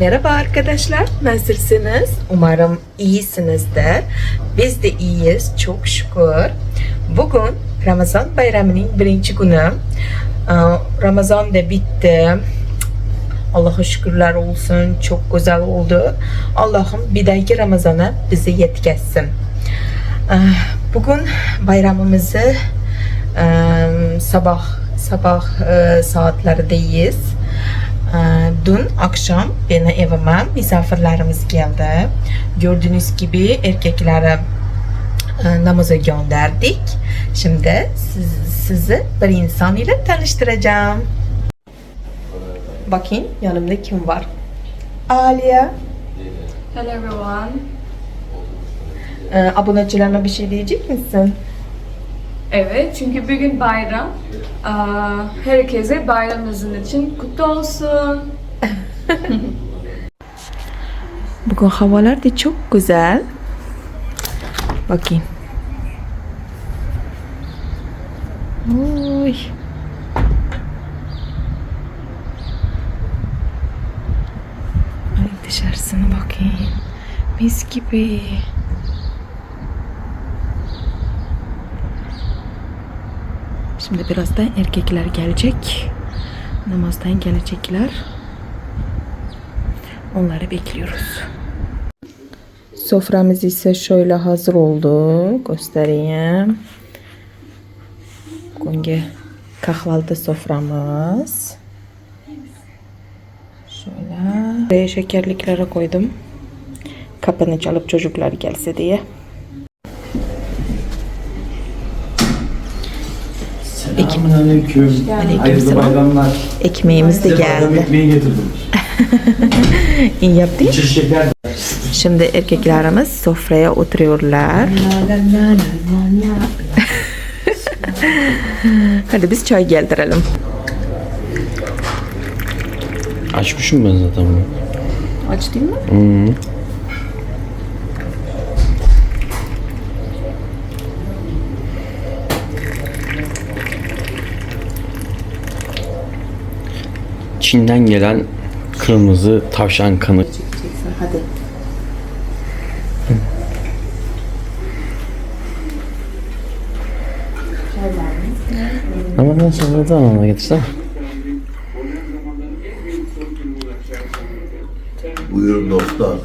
Merhaba arkadaşlar, nasılsınız? Umarım iyisinizdir. Biz de iyiyiz, çok şükür. Bugün Ramazan bayramının birinci günü. Ramazan da bitti. Allah'a şükürler olsun, çok güzel oldu. Allah'ım bir dahaki Ramazan'a bizi yetketsin. Bugün bayramımızı sabah sabah saatlerindeyiz. Ee, Dün akşam beni evime misafirlerimiz geldi. Gördüğünüz gibi erkekleri e, namaza gönderdik. Şimdi siz, sizi bir insan ile tanıştıracağım. Bakın yanımda kim var? Aliye. Hello everyone. Ee, abonecilerime bir şey diyecek misin? Evet çünkü bugün bayram. Herkese bayramınızın için kutlu olsun. Bugün havalar da çok güzel. Bakayım. Oy. Ay dışarısına bakayım. Mis gibi. Şimdi birazdan erkekler gelecek. Namazdan gelecekler. Onları bekliyoruz. Soframız ise şöyle hazır oldu. Göstereyim. Bugünkü kahvaltı soframız. Şöyle. Buraya şekerliklere koydum. Kapını çalıp çocuklar gelse diye. Selamünaleyküm. Hayırlı Aleykümselam. bayramlar. Ekmeğimiz de Size bayram geldi. ekmeği getirdim. İyi yaptın. İçi şeker. Şimdi erkeklerimiz sofraya oturuyorlar. Hadi biz çay geldirelim. Açmışım ben zaten bunu. Aç değil mi? Çin'den gelen kırmızı tavşan kanı. Hadi. Ama ben sonradan ona getirsem. Buyurun dostlar.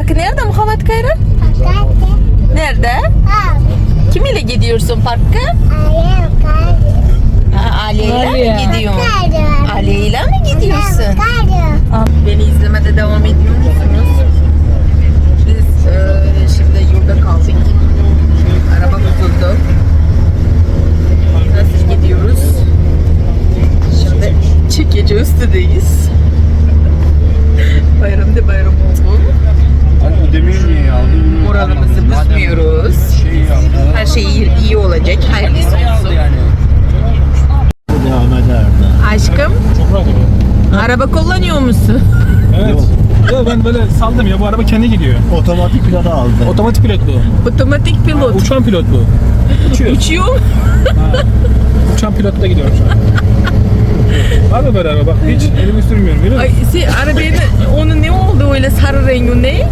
Gidiyoruz. Park nerede Muhammed Kayra? Bakarım. Nerede? Abi. Kim ile gidiyorsun parka? Ali ile mi gidiyorsun? Ali ile mi gidiyorsun? Beni izlemede devam ediyor musunuz? Biz e, şimdi yolda kaldık. Araba bozuldu. Nasıl gidiyoruz? Şimdi çekici üstündeyiz. Bayramda bayram oldu. Ödemeyi niye aldın? Moralimizi bozmuyoruz. Her şey iyi, iyi olacak. Hayırlısı olsun. Devam eder. Aşkım, araba kullanıyor musun? Evet. Ya ben böyle saldım ya bu araba kendi gidiyor. Otomatik pilota aldı. Otomatik pilotlu. Otomatik pilot. Uçan pilotlu. Uçuyor. Uçuyor. Uçan pilotla gidiyorum şu an. Var mı böyle araba? Bak hiç elimi sürmüyorum biliyor Ay, musun? şey, arabanın onun ne oldu öyle sarı rengi ne? Ya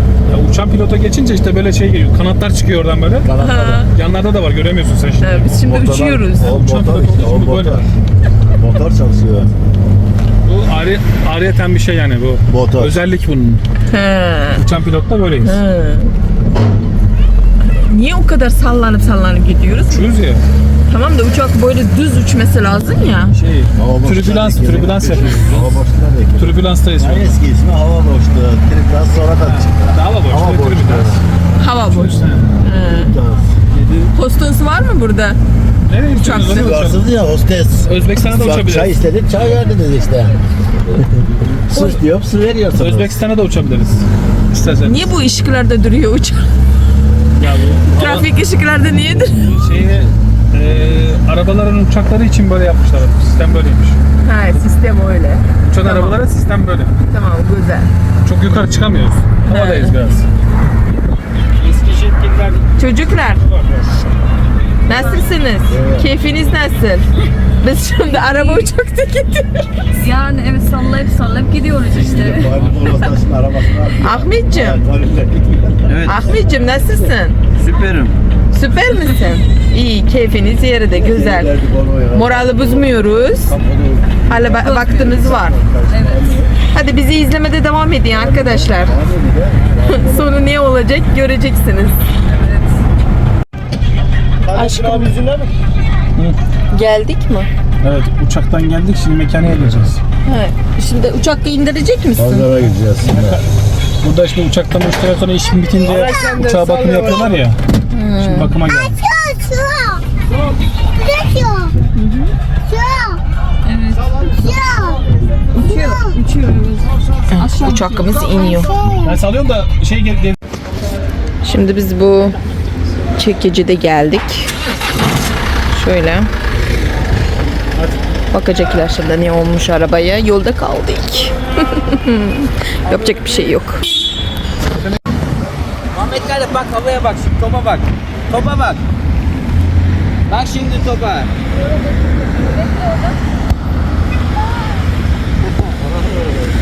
uçan pilota geçince işte böyle şey geliyor. Kanatlar çıkıyor oradan böyle. Ha. Yanlarda da var göremiyorsun sen şimdi. Ha, biz şimdi uçuyoruz. O motor işte o Şimdi böyle. motor. Motor çalışıyor. Bu ari, ariyeten bir şey yani bu. Motor. Özellik bunun. Ha. Uçan pilotta böyleyiz. Ha. Kadar sallanıp sallanıp gidiyoruz? Uçuyoruz ya. Tamam da uçak böyle düz uçması lazım ya. Şey, türbülans, türbülans yapıyoruz. Hava boşluğuna denk geliyor. Türbülanstayız. Yani eski ismi hava boşluğu. Triplas sonradan çıktı. Hava boşluğu, Hava boşluğu. türbülans. Hava boş. Triplas. Postası var mı burada? Nereye Uçak uçuyoruz? Uçak. Varsınız ya hostes. Özbekistan'a da Bak, Çay uçabiliriz. istedik, çay verdiniz işte. su diyorum, su veriyorsunuz. Özbekistan'a da uçabiliriz. İstersen. Niye bu ışıklarda duruyor uçak? Ya bu hava- Trafik ışıklarda niye duruyor? şeyi, e, arabaların uçakları için böyle yapmışlar. Sistem böyleymiş. Ha sistem öyle. Uçan Tamam. arabalara sistem böyle. Tamam güzel. Çok yukarı çıkamıyoruz. Havadayız biraz. Eski şirketler Çocuklar nasılsınız? Keyfiniz nasıl? Biz şimdi araba uçakta gidiyoruz. Yani evet sallayıp sallayıp gidiyoruz işte. Ahmetciğim, Evet. Ahmetciğim nasılsın? Süperim. Süper misin? İyi, keyfiniz yerinde, güzel. Morali bozmuyoruz. Hala ba- vaktimiz var. Evet. Hadi bizi izlemede devam edin arkadaşlar. Sonu ne olacak göreceksiniz. Aşkım yüzüne mi? Geldik mi? Evet uçaktan geldik şimdi mekaniğe gireceğiz. Ha, şimdi uçakta indirecek misin? Pazara gideceğiz şimdi. Burada işte uçaktan uçtuktan sonra işim bitince uçağa bakım yapıyorlar ya. Şimdi bakıma geldik. De. Evet. Uçakımız iniyor. Ben salıyorum da şey gel, gel- Şimdi biz bu çekicide geldik. Şöyle. Bakacaklar şimdi ne olmuş arabaya. Yolda kaldık. Yapacak bir şey yok. Ahmet Kale bak havaya bak şimdi topa bak. Topa bak. Bak şimdi topa.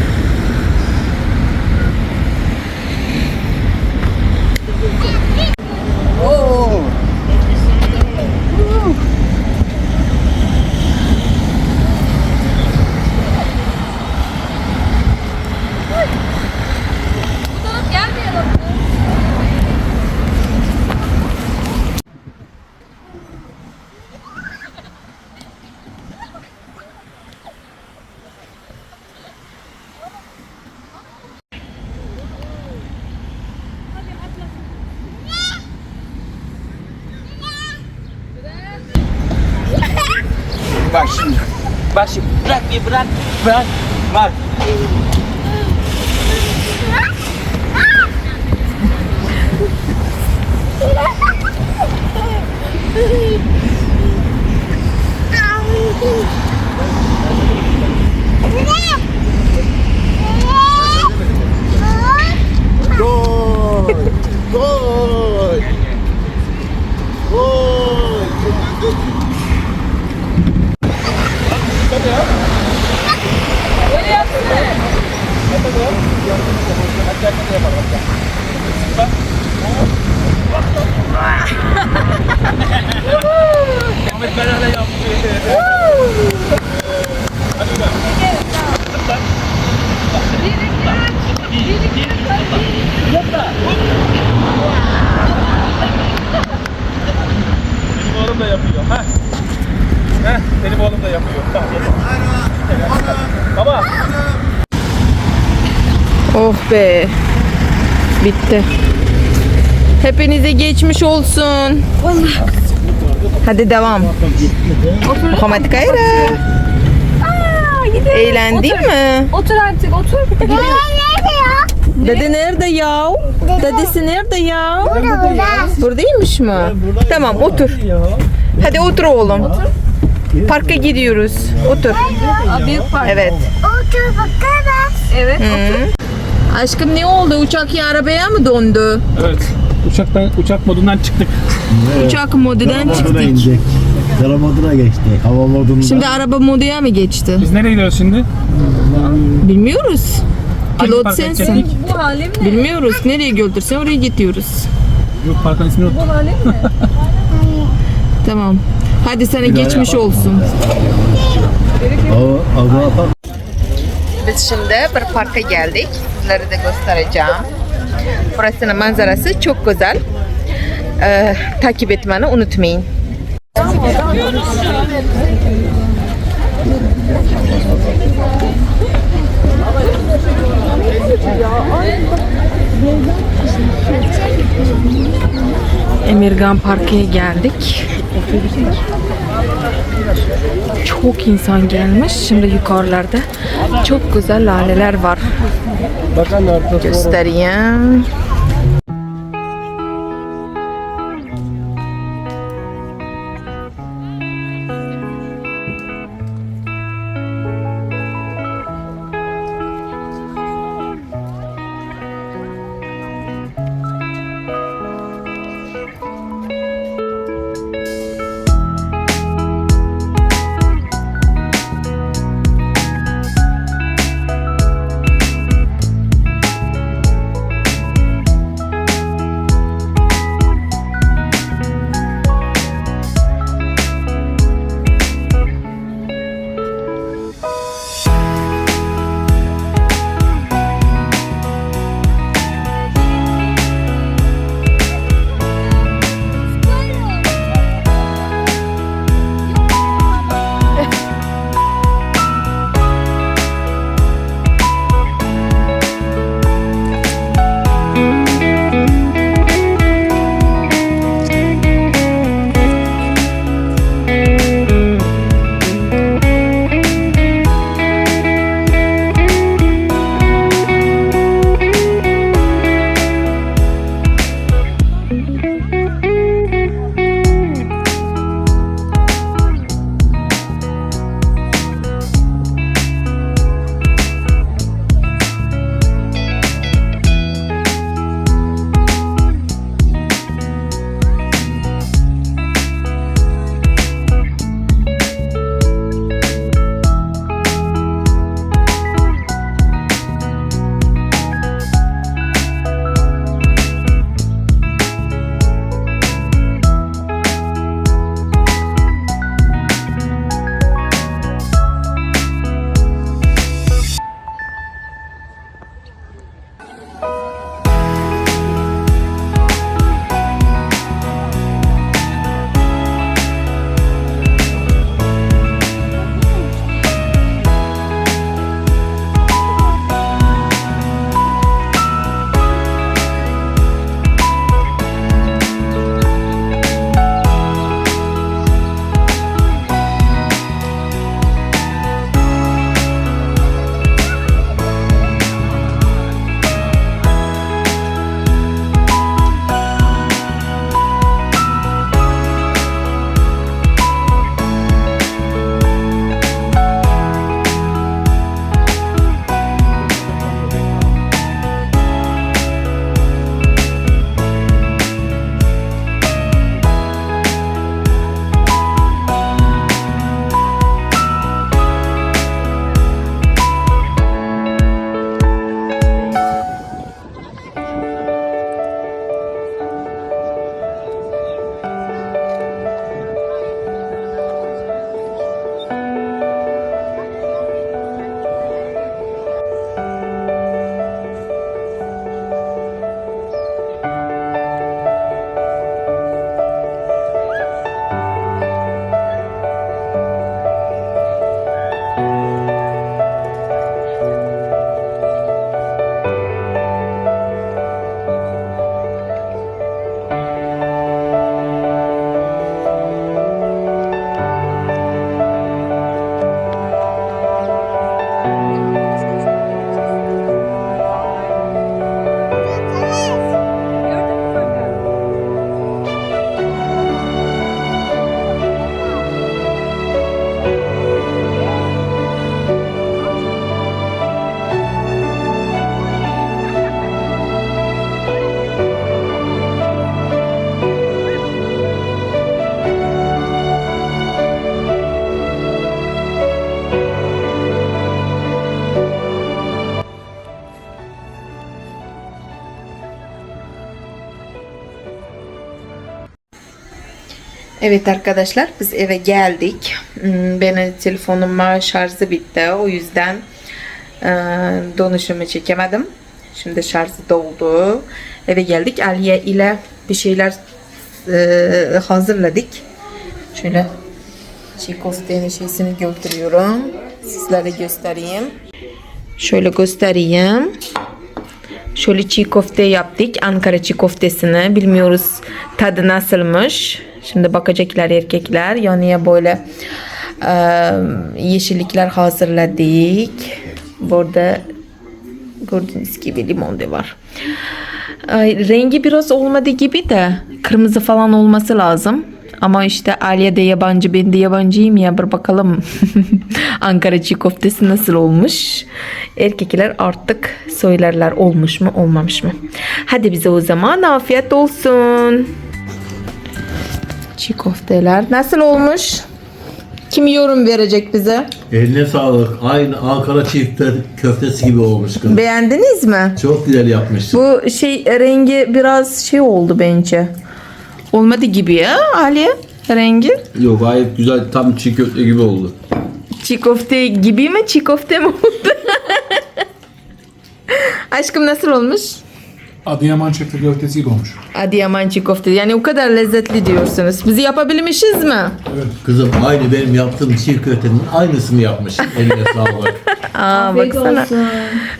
Whoa. Bak şimdi. Bak şimdi. Bırak bir bırak. Gol! Gol! Oh be. Bitti. Hepinize geçmiş olsun. Hadi devam. Muhammed Kayra. Eğlendin mi? Otur artık otur. Nerede ya? Dede nerede ya? Dedesi nerede ya? Burada. Buradaymış mı? Tamam otur. Hadi otur oğlum. Parka gidiyoruz. Otur. Aa, büyük park. Evet. Otur bakalım. Evet. Hı. Aşkım ne oldu? Uçak ya arabaya mı dondu? Evet. Uçaktan uçak modundan çıktık. Uçak modundan çıktık. inecek. Dara moduna geçti. Hava modunda. Şimdi araba modaya mı geçti? Biz nereye gidiyoruz şimdi? Bilmiyoruz. Hangi Pilot parka sensin. gidecektik? Bu halim ne? Bilmiyoruz. Nereye götürsen oraya gidiyoruz. Yok parkın ismini unuttum. Bu halim ne? Tamam. Hadi sana geçmiş olsun. Bak. Biz şimdi bir parka geldik. Sizlere de göstereceğim. Burasının manzarası çok güzel. Ee, takip etmeni unutmayın. Emirgan Parkı'ya geldik. Çok insan gelmiş. Şimdi yukarılarda çok güzel laleler var. Göstereyim. Evet arkadaşlar biz eve geldik. Hmm, Benim telefonuma şarjı bitti. O yüzden e, dönüşümü çekemedim. Şimdi şarjı doldu. Eve geldik. Aliye ile bir şeyler e, hazırladık. Şöyle çiğ köftenin şeysini götürüyorum. Sizlere göstereyim. Şöyle göstereyim. Şöyle çiğ köfte yaptık. Ankara çiğ köftesini. Bilmiyoruz tadı nasılmış. Şimdi bakacaklar erkekler. Yanıya böyle e, yeşillikler hazırladık. Burada gördüğünüz gibi limon da var. Ay, rengi biraz olmadı gibi de kırmızı falan olması lazım. Ama işte Aliye de yabancı ben de yabancıyım ya bir bakalım Ankara çiğ köftesi nasıl olmuş. Erkekler artık söylerler olmuş mu olmamış mı. Hadi bize o zaman afiyet olsun. Çiğ köfteler nasıl olmuş? Kim yorum verecek bize? Eline sağlık. Aynı Ankara çift köftesi gibi olmuş kız. Beğendiniz mi? Çok güzel yapmışsın. Bu şey rengi biraz şey oldu bence. Olmadı gibi ya Ali rengi. Yok gayet güzel tam çiğ köfte gibi oldu. Çiğ köfte gibi mi çiğ köfte mi oldu? Aşkım nasıl olmuş? Adıyaman çıktı köftesi gibi olmuş. Adıyaman çiğ köfte. Yani o kadar lezzetli diyorsunuz. Bizi yapabilmişiz mi? Kızım aynı benim yaptığım çiğ köftenin aynısını yapmış. Eline sağlık. Aa Afiyet baksana. olsun.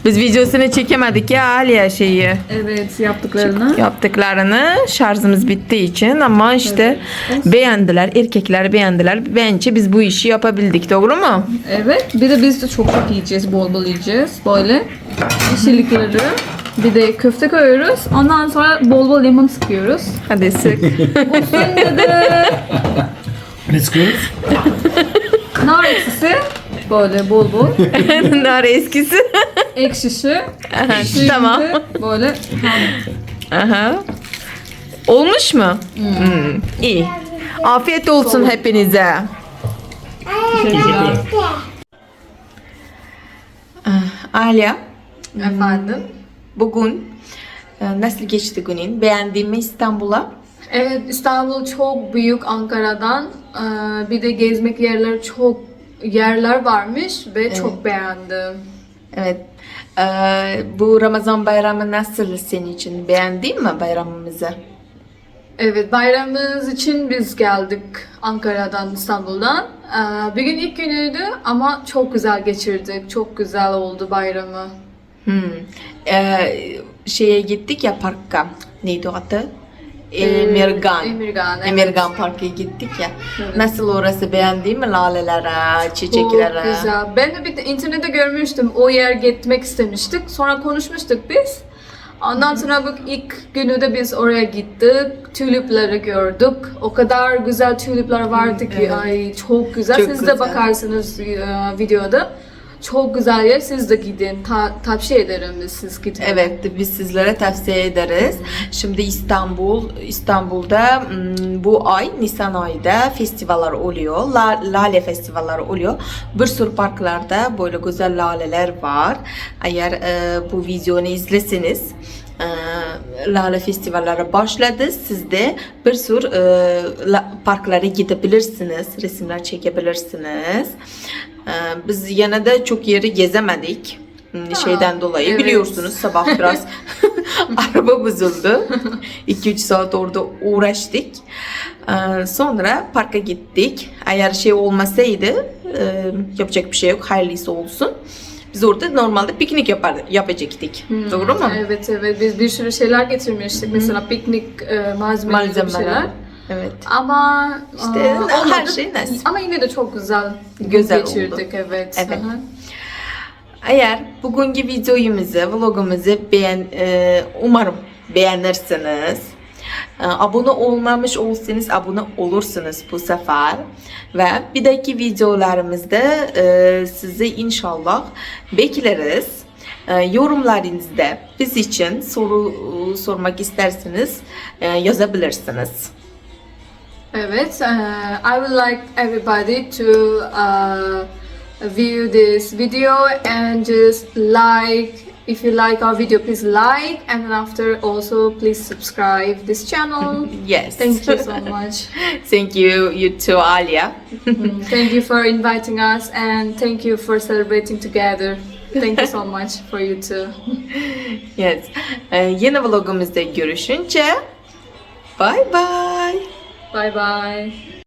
Biz videosunu çekemedik ya Aliye şeyi. Evet yaptıklarını. Yaptıklarını şarjımız bittiği için ama işte beğendiler. Erkekler beğendiler. Bence biz bu işi yapabildik. Doğru mu? Evet. Bir de biz de çok çok yiyeceğiz. Bol bol yiyeceğiz. Böyle yeşillikleri. Bir de köfte koyuyoruz. Ondan sonra bol bol limon sıkıyoruz. Hadi sık. Şimdi de Ne sıkıyoruz? nar ekşisi. Böyle bol bol. Nar eskisi. Ekşisi. tamam. Şimdi Böyle Aha. Olmuş mu? Hmm, İyi. Afiyet olsun hepinize. teşekkürler. Alya, Efendim. Bugün e, nasıl geçti günün? Beğendin mi İstanbul'a? Evet İstanbul çok büyük Ankara'dan. Ee, Bir de gezmek yerler çok yerler varmış ve çok beğendim. Evet. E, bu Ramazan bayramı nasıl senin için? Beğendin mi bayramımızı? Evet bayramımız için biz geldik Ankara'dan İstanbul'dan. Ee, Bir gün ilk günüydü ama çok güzel geçirdik. Çok güzel oldu bayramı. Hmm. E, şeye gittik ya parka. Neydi o adı? Emirgan. Emirgan, evet. Emirgan Park'a gittik ya. Nasıl orası beğendin mi? Lalelere, Çok çiçeklere. güzel. Ben de bir de internette görmüştüm. O yer gitmek istemiştik. Sonra konuşmuştuk biz. Ondan sonra bu ilk günü de biz oraya gittik. Tülipleri gördük. O kadar güzel tülipler vardı ki ay çok güzel. Çok Siz güzel. de bakarsınız e, videoda. Çok güzel yer. Siz de gidin. Ta- tavsiye ederim siz gidin. Evet, biz sizlere tavsiye ederiz. Şimdi İstanbul, İstanbul'da hmm, bu ay Nisan ayında festivaller oluyor. La- Lale festivalleri oluyor. Bir sürü parklarda böyle güzel laleler var. Eğer e, bu videonu izleseniz Lale festivalleri başladı. Siz de bir sürü e, la- parklara gidebilirsiniz. Resimler çekebilirsiniz. E, biz yine de çok yeri gezemedik. Hmm, Şeyden dolayı evet. biliyorsunuz sabah biraz araba bozuldu. 2-3 saat orada uğraştık. Ee, Sonra parka gittik. Eğer şey olmasaydı e, yapacak bir şey yok. Hayırlısı olsun. Biz orada normalde piknik yapar, yapacaktık. Doğru mu? Evet evet. Biz bir sürü şeyler getirmiştik. Mesela piknik e, malzemeleri bir şeyler. Malzemeler. Evet. Ama İşte aa, her olmadı. şey nasip. Ama yine de çok güzel Güzel geçirdik evet. Evet. Hı. Eğer bugünkü videomuzu, vlogumuzu beğen, e, umarım beğenirsiniz. E, abone olmamış olsanız abone olursunuz bu sefer. Ve bir dahaki videolarımızda e, sizi inşallah bekleriz. E, yorumlarınızda biz için soru sormak isterseniz e, yazabilirsiniz. Evet. uh, I would like everybody to uh, view this video and just like If you like our video, please like, and then after also please subscribe this channel. Yes. Thank you so much. Thank you, you too, Alia. Mm-hmm. thank you for inviting us, and thank you for celebrating together. Thank you so much for you too. yes. Ee, yeni vlogumuzda görüşünce bye bye. Bye bye.